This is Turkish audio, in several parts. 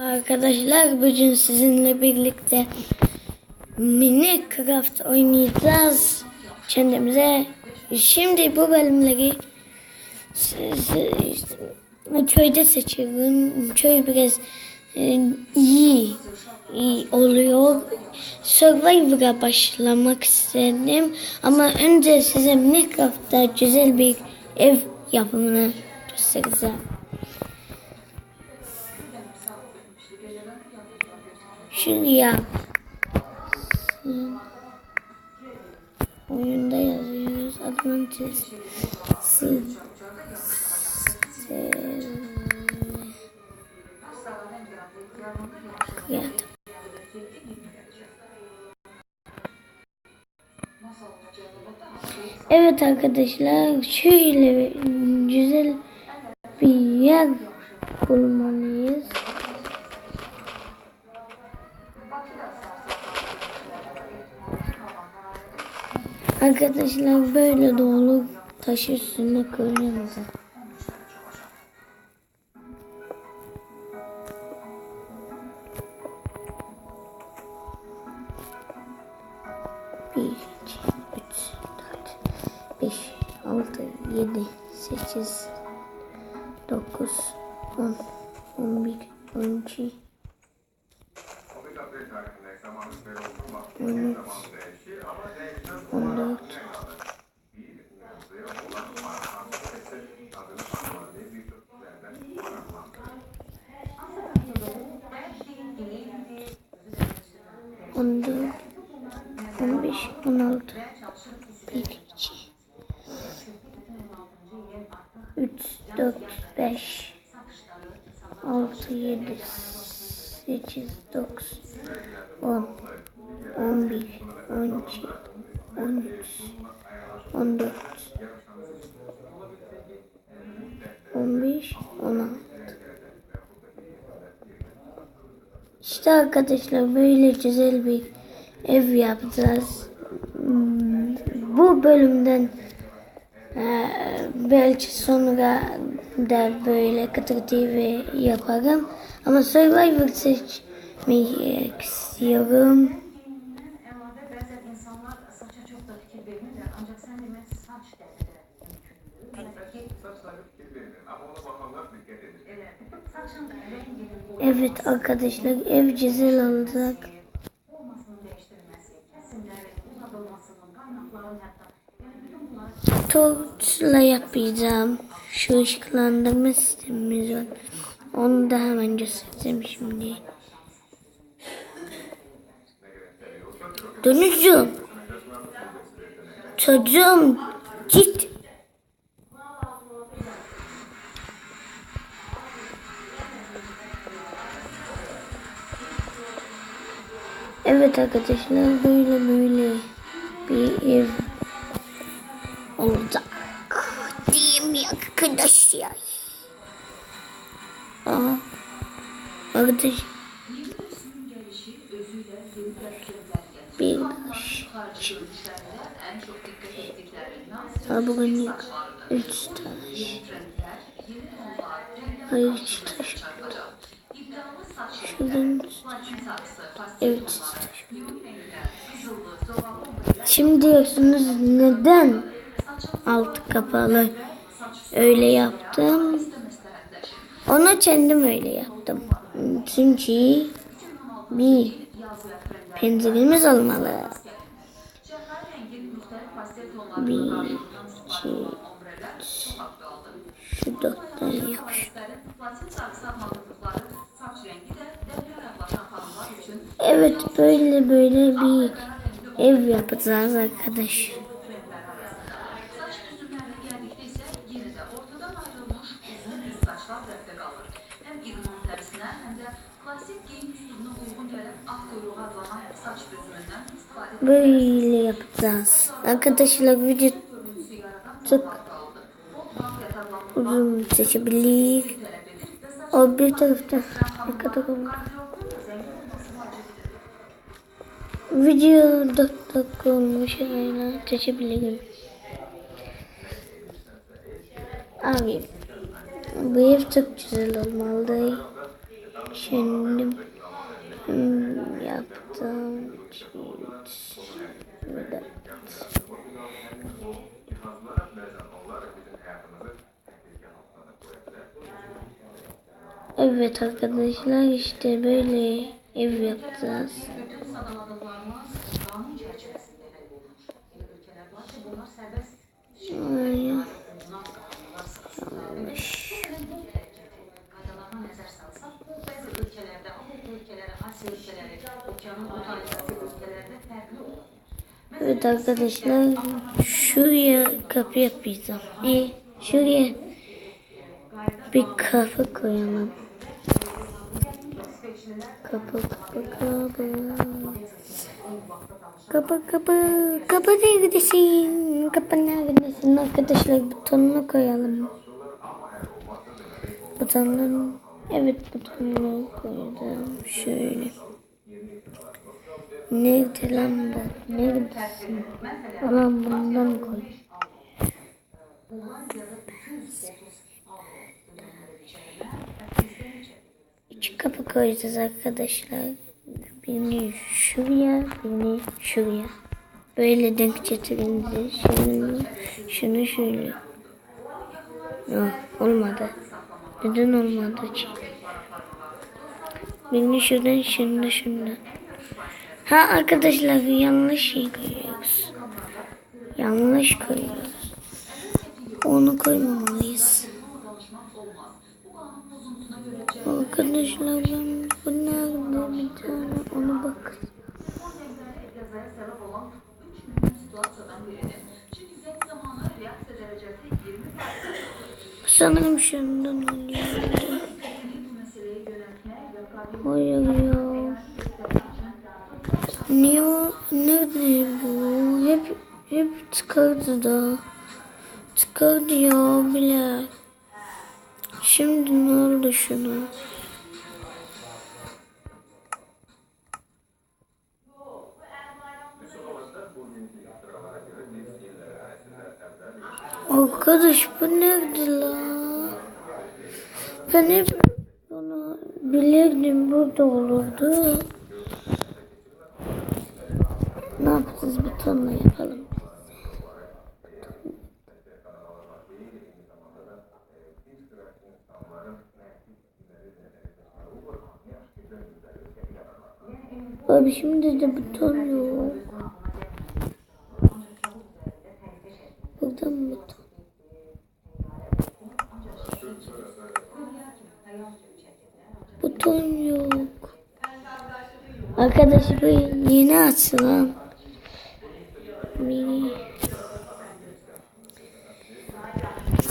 Arkadaşlar bugün sizinle birlikte Minecraft oynayacağız kendimize. Şimdi bu bölümleri köyde seçiyorum. Köy biraz e, iyi, iyi oluyor. Survivor'a başlamak istedim. Ama önce size Minecraft'ta güzel bir ev yapımını göstereceğim. Şuraya oyunda yazıyoruz. Atlantis Sil Creative. Evet arkadaşlar şöyle güzel bir yer bulmalıyız. Arkadaşlar böyle dolu taş üstünde koyuyoruz. Bir, iki, üç, dört, beş, altı, yedi, sekiz, dokuz, on, on bir, on iki, Evet. Ondan. Ondan. 15, 16. 1, 2. 3, 4, 5. 6, 7, 8, 9. İşte arkadaşlar böyle güzel bir ev yapacağız. Hmm, Bu bölümden eee, belki sonra da böyle Kıtır TV yaparım. Ama Survivor seçmeyi istiyorum. Evet arkadaşlar ev bütün bunlar Torçla yapacağım. Şu ışıklandırma sistemimiz var. Onu da hemen göstereceğim şimdi. Dönücüm. Çocuğum git. Evet arkadaşlar böyle böyle bir ev olacak. Değil mi arkadaşlar? Aa, arkadaş. Bir. Ha bugün. Üç taş. Hayır üç taş. Şuradan. Evet. Şimdi diyorsunuz neden altı kapalı öyle yaptım? Onu kendim öyle yaptım. Çünkü bir penceremiz olmalı. Bir, iki, üç, şu dört tane gələn ağ quyruğu adlanan saç düzümündən istifadə Böyle yapacağız. Arkadaşlar video çok uzun seçebilir. O bir tarafta ne kadar olur? Video 4 dakika olmuş hala seçebilirim. Abi bu ev çok güzel olmalı. Şimdi yaptım. Bilər. Evet arkadaşlar işte böyle ev yapacağız. Evet arkadaşlar şuraya kapı yapacağım. E, şuraya bir kapı koyalım. Kapı kapı kapı. Kapı kapı kapı neredesin? Kapı neredesin? Arkadaşlar butonunu koyalım. Butonunu evet butonunu koydum. Şöyle. Nerede lan bu? Neredesin? Ulan bundan koy. İki kapı koyacağız arkadaşlar. Birini şuraya, birini şuraya. Böyle denk getirince şunu, şunu şöyle. Yok, olmadı. Neden olmadı ki? Birini şuradan, şunu da şundan. Ha arkadaşlar yanlış şey koyuyoruz. Yanlış koyuyoruz. Onu koymamalıyız. Arkadaşlar ben bu nerede bir tane ona bak. Səbəb olan 3 mühüm situasiyadan o? Nerede bu? Hep hep çıkardı da. Çıkardı ya bile. Şimdi ne oldu şuna? Arkadaş bu nerede la? Ben hep bunu bilirdim burada olurdu. Ne yapacağız bir tonla yapalım. Abi şimdi de buton yok. Buradan buton. Buton yok. Arkadaş bu yeni açılan. Bir...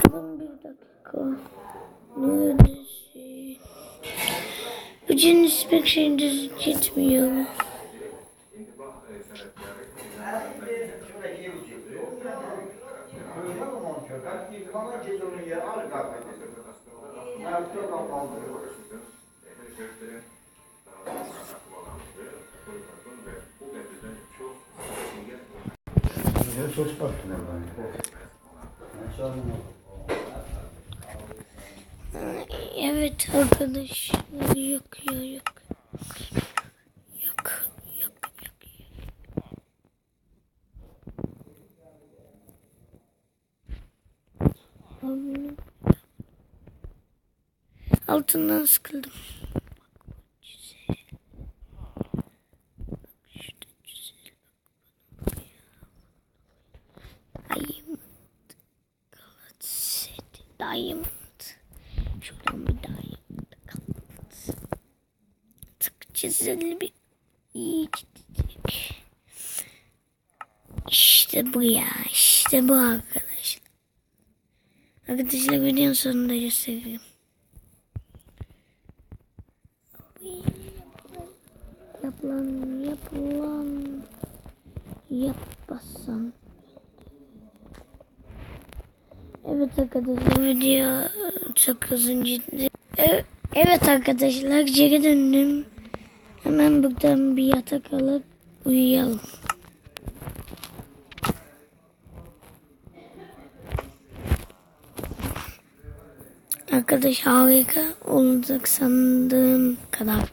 Durun bir dakika. Neredesin? Bu cins pek. Söz baktın oradan? Evet arkadaşlar yok ya yok. Yok yok yok. Altından sıkıldım. Bak bu güzel. Bak şurada güzel. Bak bana. Diamond. Galaxy. Diamond. Şuradan bir daha yaptık. Tık çizili bir iyi. İşte bu ya. işte bu arkadaşlar. Arkadaşlar videonun sonunda göstereyim. Yap lan, yap lan. Yapmasam. Evet arkadaşlar video çok uzun ciddi. E- Evet arkadaşlar geri döndüm. Hemen buradan bir yatak alıp uyuyalım. Arkadaş harika olacak sandığım kadar.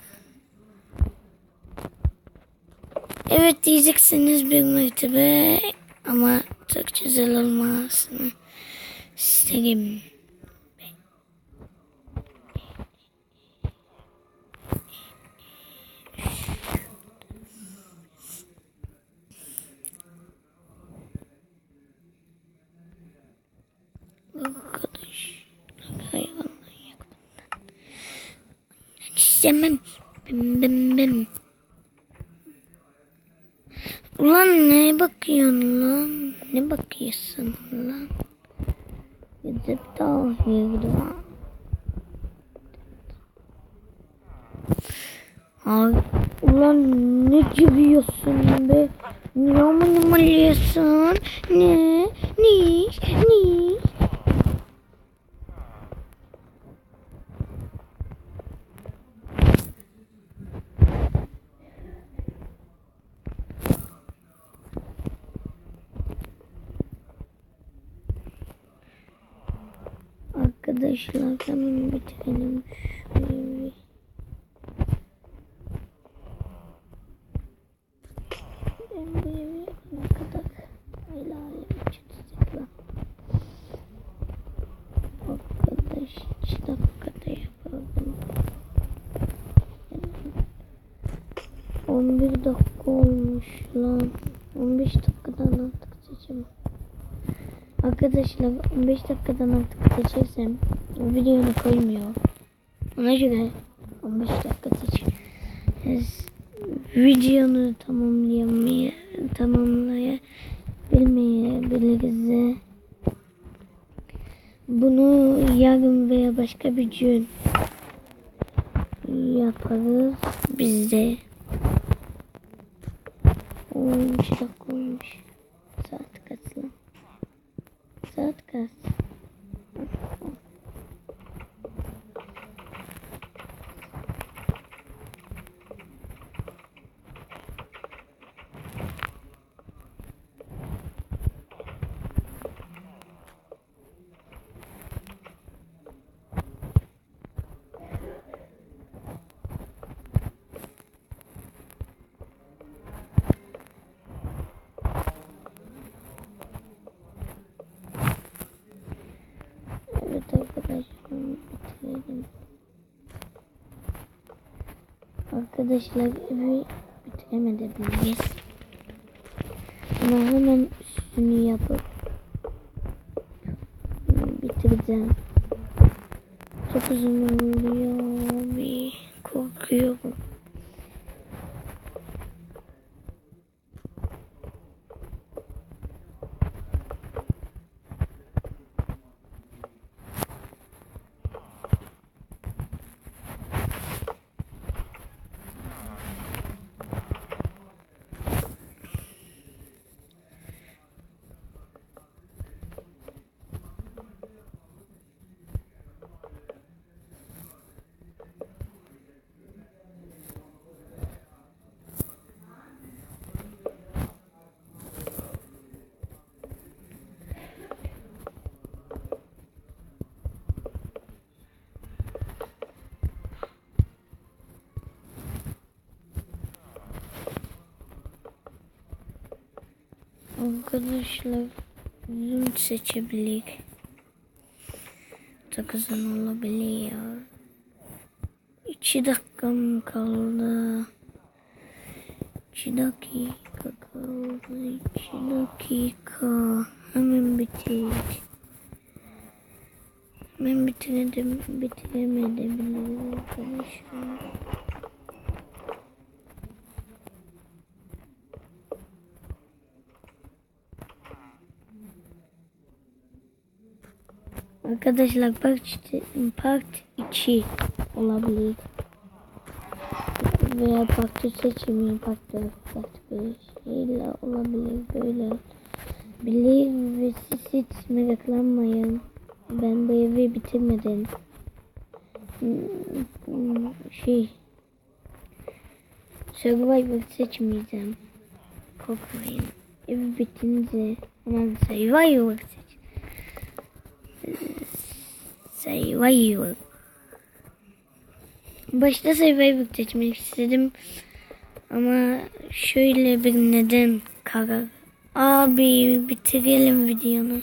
Evet diyeceksiniz bir mertebe ama çok güzel olmasını yakından. İstemem. Bim bim bim. Ulan ne bakıyorsun lan? Ne bakıyorsun lan? Gidip dağılıyor lan. Ay, ulan ne be? Niye mi numarıyorsun? Ne? Ne? Ne? Arkadaşlar hemen bitirelim şöyle bir. Ben bir ne kadar helal çizdik lan. Arkadaş iki dakikada yapalım. 11 dakika olmuş lan. 15 dakikadan artık seçemem. Arkadaşlar 15 dakikadan artık seçersem o videonu koymuyor. Ona göre 15 dakika seç. Videonu tamamlayamaya tamamlayabilmeyebiliriz. Bunu yarın veya başka bir gün yaparız biz de. 13 dakika olmuş. Saat kaç lan? Saat kaç? Evet arkadaşlar bitirelim. Arkadaşlar evi bitiremedebiliriz. Ama hemen üstünü yapıp bitireceğim. Çok uzun oluyor. Bir korkuyorum. Arkadaşlar uzun seçebilir. Çok uzun olabiliyor. İki dakikam kaldı. İki dakika kaldı. İki dakika. Hemen bitir. Hemen bitiredim. Bitiremedim arkadaşlar. Arkadaşlar part, part 2 olabilir. Veya part 3 seçimi part 4, part 5 ile olabilir böyle. Bilir ve siz hiç meraklanmayın. Ben bu evi bitirmedim. Hmm, Şey Survivor seçmeyeceğim. Korkmayın. Ev bitince hemen Survivor seç. Survivor. Başta Survivor seçmek istedim. Ama şöyle bir neden karar. Abi bitirelim videonu.